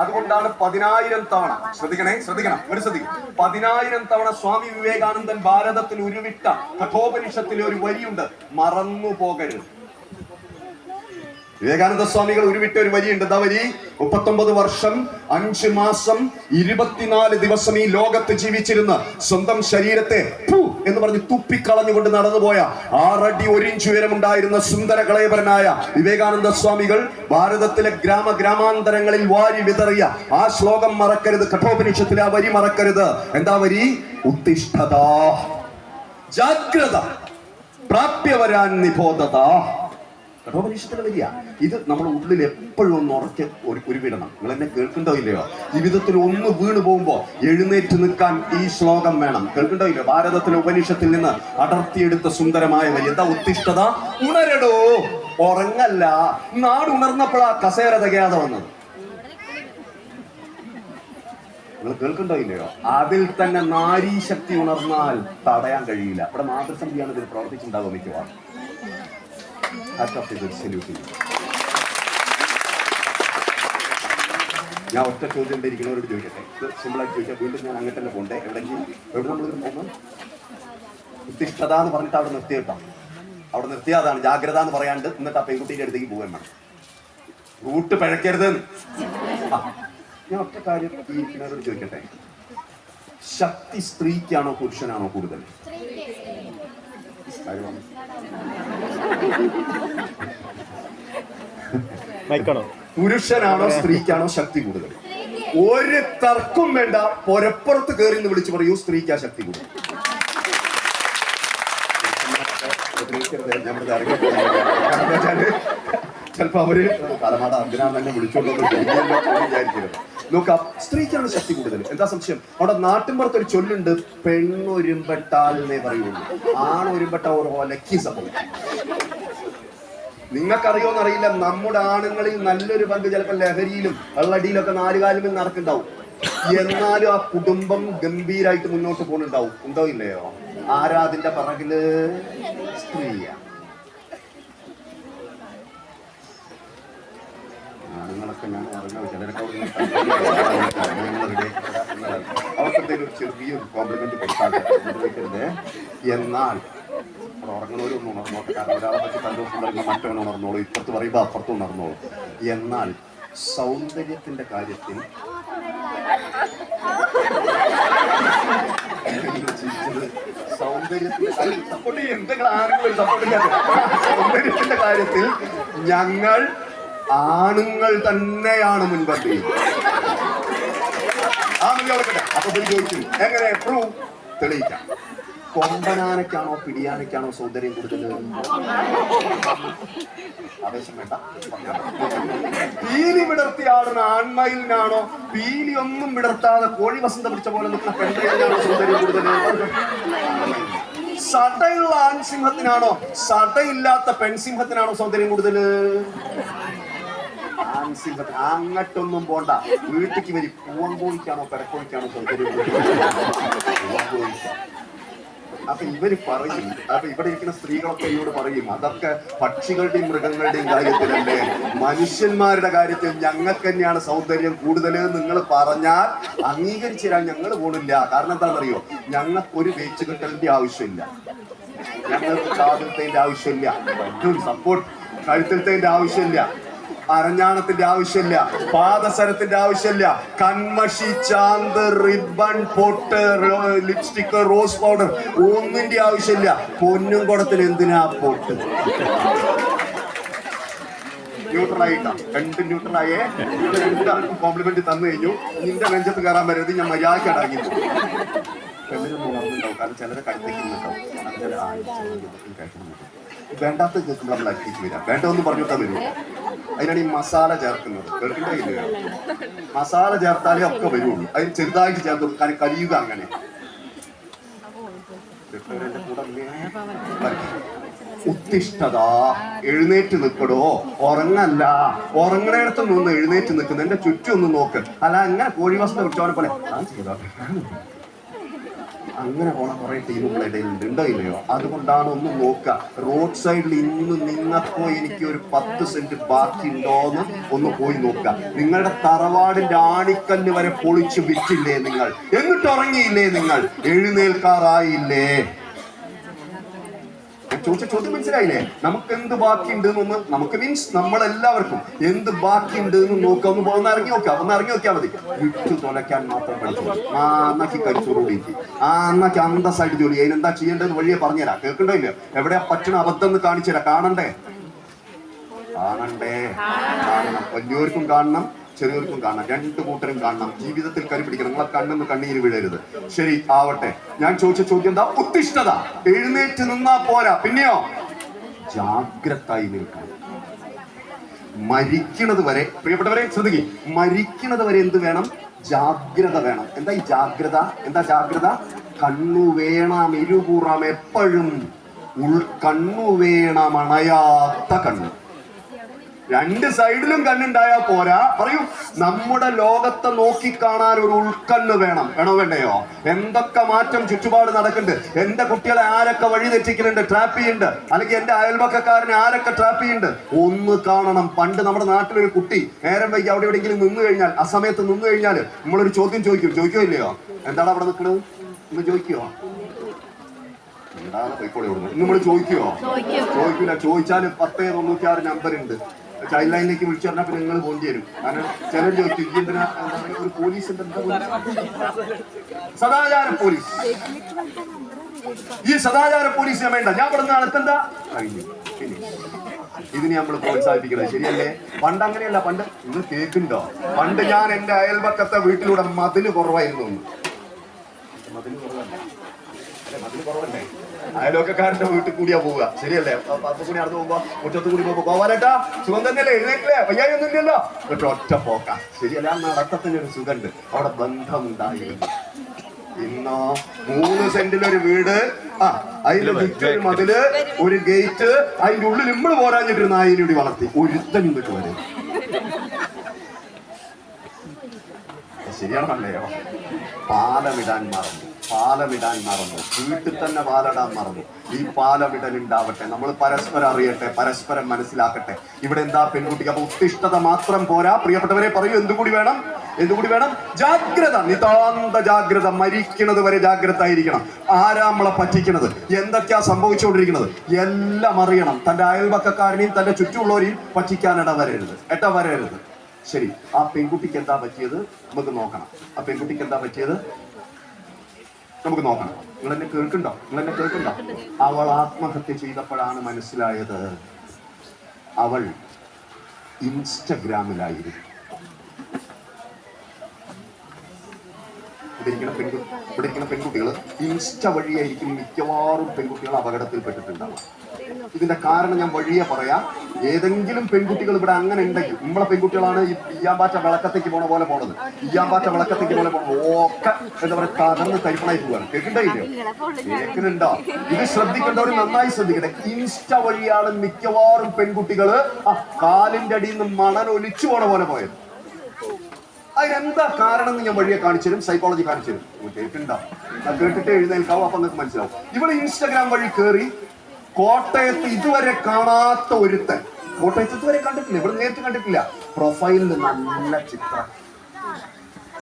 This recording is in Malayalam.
അതുകൊണ്ടാണ് പതിനായിരം തവണ ശ്രദ്ധിക്കണേ ശ്രദ്ധിക്കണം ഒരു ശ്രദ്ധിക്കും. പതിനായിരം തവണ സ്വാമി വിവേകാനന്ദൻ ഭാരതത്തിൽ ഉരുവിട്ട കഠോപനിഷത്തിലെ ഒരു വരിയുണ്ട് മറന്നു പോകരുത്. വിവേകാനന്ദ സ്വാമികൾ ഉരുവിട്ട ഒരു വരിയുണ്ട് എന്താ വരി? മുപ്പത്തൊമ്പത് വർഷം അഞ്ച് മാസം ഇരുപത്തിനാല് ദിവസം ഈ ലോകത്ത് ജീവിച്ചിരുന്ന സ്വന്തം ശരീരത്തെ എന്ന് പറഞ്ഞ് തുപ്പിക്കളഞ്ഞുകൊണ്ട് നടന്നുപോയ ആറടി ഒരിഞ്ച് ഉയരമുണ്ടായിരുന്ന സുന്ദര കളയപരനായ വിവേകാനന്ദ സ്വാമികൾ ഭാരതത്തിലെ ഗ്രാമ ഗ്രാമാന്തരങ്ങളിൽ വാരി വിതറിയ ആ ശ്ലോകം മറക്കരുത് കഠോപനിഷത്തിലെ ആ വരി മറക്കരുത്. എന്താ വരി? ഉത്തിഷ്ഠത ജാഗ്രത പ്രാപ്യവരാൻ നിബോധത. കഠോപനിഷത്തിന്റെ വരിക ഇത് നമ്മുടെ ഉള്ളിൽ എപ്പോഴും ഒന്ന് ഉറക്കെ ഒരു ഉരുവിടണം നിങ്ങൾ എന്നെ കേൾക്കണ്ടോ ഇല്ലയോ? ജീവിതത്തിൽ ഒന്ന് വീണ് പോകുമ്പോൾ എഴുന്നേറ്റ് നിൽക്കാൻ ഈ ശ്ലോകം വേണം. കേൾക്കണ്ടോ ഇല്ലയോ? ഭാരതത്തിലെ ഉപനിഷത്തിൽ നിന്ന് അടർത്തിയെടുത്ത സുന്ദരമായ വരി എന്താ ഉത്തിഷ്ഠത ഉണരടോ. ഉറങ്ങല്ല. നാട് ഉണർന്നപ്പോഴാ കസേര തികയാതെ വന്നത്. നിങ്ങൾ കേൾക്കണ്ടോ ഇല്ലയോ? അതിൽ തന്നെ നാരീശക്തി ഉണർന്നാൽ തടയാൻ കഴിയില്ല. ഇവിടെ മാതൃസമിതിയാണ് ഇതിൽ പ്രവർത്തിച്ചിട്ടുണ്ടാവുക മിക്കവാറും. ഓഫ് ഇത് സല്യൂട്ട് ചെയ്യും ഞാൻ ഒറ്റ ചോദ്യം ഉണ്ട് ഇരിക്കുന്നവരോട് ചോദിക്കട്ടെ ഇത് സിമ്പിളായിട്ട് ചോദിച്ചാൽ വീണ്ടും ഞാൻ അങ്ങനെ തന്നെ പോണ്ടേ എവിടെയെങ്കിലും എവിടെ നമ്മൾ പോകുമ്പോൾ ഉത്തിഷ്ഠത എന്ന് പറഞ്ഞിട്ട് അവിടെ നിർത്തിയിട്ടോ അവിടെ നിർത്തിയാതാണ് ജാഗ്രത എന്ന് പറയാണ്ട് എന്നിട്ട് ആ പെൺകുട്ടീന്റെ അടുത്തേക്ക് പോകാൻ വേണം റൂട്ട് പിഴക്കരുത്. ആ, ഞാൻ ഒറ്റ കാര്യം ഈ ഇരിക്കുന്നവരോട് ചോദിക്കട്ടെ? ശക്തി സ്ത്രീക്കാണോ പുരുഷനാണോ കൂടുതൽ. മൈക്കാണോ? പുരുഷനാണോ സ്ത്രീക്കാണോ ശക്തി കൂടുതൽ? ഒരു തർക്കം വേണ്ട പുരപ്പുറത്ത് കയറി എന്ന് വിളിച്ചു പറയൂ സ്ത്രീക്കാ ശക്തി കൂടുതൽ. ചിലപ്പോ അവർ തലമാട അർജുനാൻ തന്നെ വിളിച്ചോണ്ടോ നോക്കാം സ്ത്രീക്കാണ് ശക്തി കൂടുതൽ. എന്താ സംശയം? അവിടെ നാട്ടിൻപുറത്ത് ഒരു ചൊല്ലുണ്ട് പെണ്ണൊരുമ്പെട്ടാൽ എന്നേ പറയുള്ളൂ. ആണൊരുമ്പെട്ട ഒരു ലക്കി സംഭവം നിങ്ങൾക്കറിയോന്ന് അറിയില്ല നമ്മുടെ ആണുങ്ങളിൽ നല്ലൊരു പങ്ക് ചിലപ്പോൾ ലഹരിയിലും വെള്ളടിയിലൊക്കെ നാലുകാലും നടക്കുന്നുണ്ടാവും. എന്നാലും ആ കുടുംബം ഗംഭീരായിട്ട് മുന്നോട്ട് പോകുന്നുണ്ടാവും. ഉണ്ടോ ഇല്ലയോ? ആരാ അതിന്റെ പറകിൽ? സ്ത്രീയ. ഞാൻ പറഞ്ഞു? ചിലരൊക്കെ അവിടെ നിന്ന് അവർക്ക് എന്തെങ്കിലും ഒരു ചെറിയൊരു കോംപ്ലിമെന്റ് കൊടുത്താൽ എന്നാൽ അവിടെ ഉണർന്നോട്ടെ. കാരണം ഒരാളെ പറ്റി സന്തോഷം പറയുമ്പോൾ മറ്റവൻ ഉണർന്നോളൂ ഇപ്പുറത്ത് പറയുമ്പോൾ അപ്പുറത്ത് ഉണർന്നോളൂ. എന്നാൽ സൗന്ദര്യത്തിന്റെ കാര്യത്തിൽ സൗന്ദര്യത്തിന്റെ കാര്യത്തിൽ ഞങ്ങൾ ആണുങ്ങൾ തന്നെയാണ് മുൻപന്തി ആ അപ്പൊ ചോദിച്ചു എങ്ങനെ? പ്രൂവ്. തെളിയിക്കാം. കൊമ്പനാനയ്ക്കാണോ പിടിയാനയ്ക്കാണോ സൗന്ദര്യം കൂടുതൽ ആവേശം വേണ്ട. പീലി വിടർത്തി ആടുന്ന ആൺമയിലിനാണോ? പീലി ഒന്നും വിടർത്താതെ കോഴി വസന്ത പിടിച്ച പോലെ നിൽക്കുന്ന പെൺമയിലിനാണോ സൗന്ദര്യം കൂടുതൽ സടയുള്ള ആൺസിംഹത്തിനാണോ? സടയില്ലാത്ത പെൺസിംഹത്തിനാണോ സൗന്ദര്യം കൂടുതൽ ആൺസിംഹത്തിന് അങ്ങട്ടൊന്നും പോണ്ട. വീട്ടിക്ക് വരി. പൂവങ്കോഴിക്കാണോ പെരക്കോഴിക്കാണോ സൗന്ദര്യം കൂടുതൽ. അപ്പൊ ഇവർ പറയും അപ്പൊ ഇവിടെ ഇരിക്കുന്ന സ്ത്രീകളൊക്കെ എന്നോട് പറയും അതൊക്കെ പക്ഷികളുടെയും മൃഗങ്ങളുടെയും കാര്യത്തിലല്ലേ? മനുഷ്യന്മാരുടെ കാര്യത്തിൽ ഞങ്ങൾക്ക് തന്നെയാണ് സൗന്ദര്യം കൂടുതൽ നിങ്ങൾ പറഞ്ഞാൽ അംഗീകരിച്ചു തരാൻ ഞങ്ങൾ പോണില്ല. കാരണം എന്താണെന്നറിയോ? ഞങ്ങൾക്ക് ഒരു വേച്ചു കെട്ടലിന്റെ ആവശ്യമില്ല. ഞങ്ങൾക്ക് കാതിലത്തേന്റെ ആവശ്യമില്ല. സപ്പോർട്ട് കഴുത്തിലത്തേന്റെ ആവശ്യമില്ല. അരഞ്ഞാണത്തിന്റെ ആവശ്യമില്ല പാദസരത്തിന്റെ ആവശ്യമില്ല. കൺമഷി ചാന്ത് റിബൺ പൊട്ട് ലിപ്സ്റ്റിക് റോസ് പൗഡർ ഒന്നിന്റെ ആവശ്യമില്ല. പൊന്നും കുടത്തിന് എന്തിനാ പൊട്ട്? ന്യൂട്രലായിട്ടാ. രണ്ട് ന്യൂട്രലായേ. രണ്ടാൾക്കും കോംപ്ലിമെന്റ് തന്നു കഴിഞ്ഞു. നിന്റെ നെഞ്ചത്ത് കയറാൻ വരരുത്. ഞാൻ മര്യാദയ്ക്ക് അടങ്ങി വേണ്ടാത്ത കേൾക്കുമ്പോൾ നമ്മൾ അടുത്തേക്ക് വരാം വേണ്ടതൊന്നും പറഞ്ഞിട്ടാ വരുമോ അതിനാണ് ഈ മസാല ചേർക്കുന്നത്. കേൾക്കണ്ടേ മസാല ചേർത്താലേ ഒക്കെ വരുള്ളൂ. അതിന് ചെറുതായിട്ട് ചേർത്ത് കാര്യം കഴിയുക അങ്ങനെ. ഉത്തിഷ്ഠത. എഴുന്നേറ്റ് നിൽക്കടോ. ഉറങ്ങല്ല. ഉറങ്ങണയിടത്ത് നിന്ന് എഴുന്നേറ്റ് നിൽക്കുന്നു എന്റെ ചുറ്റും ഒന്ന് നോക്ക്. അല്ല അങ്ങനെ കോഴി വസ്ത്രം പിടിച്ചവനെ പോലെ. അങ്ങനെ പോണ കുറെ ടീമുകൾ ഇടയിലുണ്ട് ഉണ്ടോ ഇല്ലയോ? അതുകൊണ്ടാണ് ഒന്ന് നോക്കുക. റോഡ് സൈഡിൽ ഇന്ന് നിങ്ങൾക്കോ എനിക്ക് ഒരു പത്ത് സെന്റ് ബാക്കി ഉണ്ടോന്ന് ഒന്ന് പോയി നോക്കുക. നിങ്ങളുടെ തറവാടിന്റെ ആണിക്കല്ല് വരെ പൊളിച്ചു വിറ്റില്ലേ നിങ്ങൾ? എന്നിട്ട് ഉറങ്ങിയില്ലേ നിങ്ങൾ? എഴുന്നേൽക്കാറായില്ലേ? ചോദിച്ച ചോദ്യം മനസ്സിലായില്ലേ? നമുക്ക് എന്ത് ബാക്കിയുണ്ട് എന്നൊന്ന് നമുക്ക് മീൻസ് നമ്മളെല്ലാവർക്കും എന്ത് ബാക്കിയുണ്ട് എന്ന് നോക്കാം. ഒന്ന് പോകുന്ന ഇറങ്ങി നോക്കാം. ഒന്ന് ഇറങ്ങി നോക്കിയാൽ മതി. വിട്ടു തുലയ്ക്കാൻ മാത്രം പഠിച്ചു ആ അന്നക്ക് കരിച്ചോടുകൂടി ആ അന്നക്ക് അന്തസ്സായിട്ട് ജോലി അതിനെന്താ ചെയ്യേണ്ടത് വഴിയെ പറഞ്ഞുതരാം. കേൾക്കണ്ടോ ഇല്ല? എവിടെയാ പറ്റണ അബദ്ധം എന്ന് കാണിച്ചു കാണണ്ടേ? കാണണ്ടേ? കാണണം. വലിയവർക്കും കാണണം. ചെറിയവർക്കും കാണണം. രണ്ട് കൂട്ടരും കാണണം. ജീവിതത്തിൽ കരുപിടിക്കണം നിങ്ങളെ കണ്ണെന്ന് കണ്ണീര് വീഴരുത്. ശരി ആവട്ടെ. ഞാൻ ചോദിച്ച ചോദ്യം എന്താ? ഉത്തിഷ്ഠത എഴുന്നേറ്റ് നിന്നാ പോരാ. പിന്നെയോ? ജാഗ്രതായി നിൽക്കണം. മരിക്കണത് വരെ പ്രിയപ്പെട്ടവരെ ശ്രദ്ധിക്കും. മരിക്കണത് വരെ എന്ത് വേണം? ജാഗ്രത വേണം. എന്താ ഈ ജാഗ്രത? എന്താ ജാഗ്രത? കണ്ണു വേണം ഇരുകൂറാം എപ്പോഴും. ഉൾ കണ്ണു വേണം അണയാത്ത കണ്ണു. രണ്ട് സൈഡിലും കണ്ണുണ്ടായാ പോരാ. പറയൂ നമ്മുടെ ലോകത്തെ നോക്കിക്കാണാൻ ഒരു ഉൾക്കണ്ണ് വേണം. വേണോ വേണ്ടയോ? എന്തൊക്കെ മാറ്റം ചുറ്റുപാട് നടക്കുന്നുണ്ട്? എന്റെ കുട്ടികളെ ആരൊക്കെ വഴി തെറ്റിക്കുന്നുണ്ട്? ട്രാപ്പ് ചെയ്യുന്നുണ്ട്? അല്ലെങ്കിൽ എന്റെ അയൽപക്കക്കാരനെ ആരൊക്കെ ട്രാപ്പ് ചെയ്യുന്നുണ്ട്? ഒന്ന് കാണണം. പണ്ട് നമ്മുടെ നാട്ടിലൊരു കുട്ടി നേരം വൈകി അവിടെ എവിടെയെങ്കിലും നിന്ന് കഴിഞ്ഞാൽ ആ സമയത്ത് നിന്ന് കഴിഞ്ഞാൽ നമ്മളൊരു ചോദ്യം ചോദിക്കും. ചോദിക്കോ ഇല്ലയോ? എന്താണ് അവിടെ നിൽക്കുന്നത് ഒന്ന് ചോദിക്കുവോ? എന്താണ് പോയിക്കോളി ഇവിടുന്ന്? ഇന്ന് നമ്മൾ ചോദിക്കുവോ? ചോദിക്കില്ല ചോദിച്ചാൽ പത്തേ തൊണ്ണൂറ്റി ആറ് നമ്പർ ഉണ്ട്. ചൈൽഡ് ലൈനിലേക്ക് വിളിച്ചു പറഞ്ഞാൽ പിന്നെ നിങ്ങൾ പോണ്ടി വരും. കാരണം ചിലർ ഈ എന്തിനാ ഒരു പോലീസ് ഉണ്ട് എന്താ പോലീസ് സദാചാര പോലീസ് ഈ സദാചാര പോലീസ് വേണ്ട. ഞാൻ പറഞ്ഞ അടുത്തെന്താ കഴിഞ്ഞു. ഇതിന് നമ്മൾ പ്രോത്സാഹിപ്പിക്കണം ശരിയല്ലേ? പണ്ട് അങ്ങനെയല്ല. പണ്ട് ഇന്ന് കേൾക്കുന്നുണ്ടോ? പണ്ട് ഞാൻ എന്റെ അയൽപക്കത്തെ വീട്ടിലൂടെ മതിൽ കുറവായിരുന്നു എന്ന്. മതിൽ കുറവല്ലേ അല്ലേ, മതിൽ കുറവല്ലേ അയലോക്കാരന്റെ വീട്ടിൽ കൂടിയാ പോവുക. ശരിയല്ലേ? പത്ത് കൂടി നടന്നു പോകുമ്പോ മുറ്റത്ത് കൂടി പോകുമ്പോ പോവാനേട്ടാ സുഖം തന്നെയല്ലേ? എഴുന്നേറ്റില്ലേ? വയ്യായി ഒന്നും ഇല്ലല്ലോ എന്നിട്ട് ഒറ്റ പോക്ക. ശരിയല്ല? നടത്തത്തിന് ഒരു സുഖമുണ്ട് അവിടെ ബന്ധമുണ്ടായിരുന്നു. ഇന്നോ മൂന്ന് സെന്റിലൊരു വീട്. ആ അതിന്റെ വിറ്റൊരു മതിൽ ഒരു ഗേറ്റ്. അതിന്റെ ഉള്ളിൽ നമ്മൾ പോരാഞ്ഞിട്ട് ഒരു നായിനെ കൂടി വളർത്തി. ഒരുത്തൻ ഇങ്ങോട്ട് വരെ. ശരിയാണല്ലയോ പാലമിടാൻ മറന്നു. പാലമിടാൻ മറന്നു. വീട്ടിൽ തന്നെ പാലിടാൻ മറന്നു. ഈ പാലമിടൽ ഉണ്ടാവട്ടെ. നമ്മൾ പരസ്പരം അറിയട്ടെ പരസ്പരം മനസ്സിലാക്കട്ടെ. ഇവിടെ എന്താ പെൺകുട്ടിക്ക്? അപ്പൊ ഉത്തിഷ്ഠത മാത്രം പോരാ. പ്രിയപ്പെട്ടവരെ പറയൂ എന്തുകൂടി വേണം? എന്തുകൂടി വേണം? ജാഗ്രത. നിതാന്ത ജാഗ്രത. മരിക്കുന്നത് വരെ ജാഗ്രത ആയിരിക്കണം. ആരാ നമ്മളെ പറ്റിക്കണത് എന്തൊക്കെയാ സംഭവിച്ചുകൊണ്ടിരിക്കുന്നത്? എല്ലാം അറിയണം. തന്റെ അയൽവക്കക്കാരനെയും തന്റെ ചുറ്റുമുള്ളവരെയും പറ്റിക്കാനിട വരരുത്. എട്ട വരരുത്. ശരി. ആ പെൺകുട്ടിക്ക് എന്താ പറ്റിയത്? നമുക്ക് നോക്കണം. ആ പെൺകുട്ടിക്ക് എന്താ പറ്റിയത്? നമുക്ക് നോക്കണം നിങ്ങൾ എന്നെ കേൾക്കണ്ടോ നിങ്ങൾ എന്നെ കേൾക്കണ്ടോ അവൾ ആത്മഹത്യ ചെയ്തപ്പോഴാണ് മനസ്സിലായത് അവൾ ഇൻസ്റ്റഗ്രാമിലായിരുന്നു. ഇവിടെ ഇരിക്കുന്ന പെൺകു ഇവിടെ പെൺകുട്ടികൾ ഇൻസ്റ്റ വഴിയായിരിക്കും മിക്കവാറും പെൺകുട്ടികൾ അപകടത്തിൽപ്പെട്ടിട്ടുണ്ടാവും ഇതിന്റെ കാരണം ഞാൻ വഴിയെ പറയാം. ഏതെങ്കിലും പെൺകുട്ടികൾ ഇവിടെ അങ്ങനെ ഉണ്ടെങ്കിൽ നമ്മളെ പെൺകുട്ടികളാണ് ഈ ഇയ്യാമ്പാറ്റ വിളക്കത്തേക്ക് പോണ പോലെ പോണത്. ഇയ്യാമ്പാറ്റ വിളക്കത്തേക്ക് പോലെ പോണത്. ഒക്കെ എന്താ പറയുക തകർന്ന് തരിപ്പണായി പോവാണ്. കേൾക്കണ്ടോ കേൾക്കുന്നുണ്ടോ? ഇത് ശ്രദ്ധിക്കേണ്ടവർ നന്നായി ശ്രദ്ധിക്കട്ടെ. ഇൻസ്റ്റ വഴിയാണ് മിക്കവാറും പെൺകുട്ടികൾ ആ കാലിന്റെ അടിയിൽ നിന്ന് മണൽ ഒലിച്ചു പോണ പോലെ പോയത്. അതിനെന്താ കാരണം എന്ന് ഞാൻ വഴിയെ കാണിച്ചുതരും സൈക്കോളജി കാണിച്ചു തരും. നിങ്ങൾ കേട്ടിട്ടുണ്ടോ? കേട്ടിട്ട് എഴുന്നേൽക്കാവും അപ്പൊ നിങ്ങൾക്ക് മനസ്സിലാവും. ഇവൾ ഇൻസ്റ്റഗ്രാം വഴി കയറി കോട്ടയത്ത് ഇതുവരെ കാണാത്ത ഒരുത്തൻ കോട്ടയത്ത് ഇതുവരെ കണ്ടിട്ടില്ല. ഇവിടെ നേരിട്ട് കണ്ടിട്ടില്ല. പ്രൊഫൈലിൽ നല്ല ചിത്രം.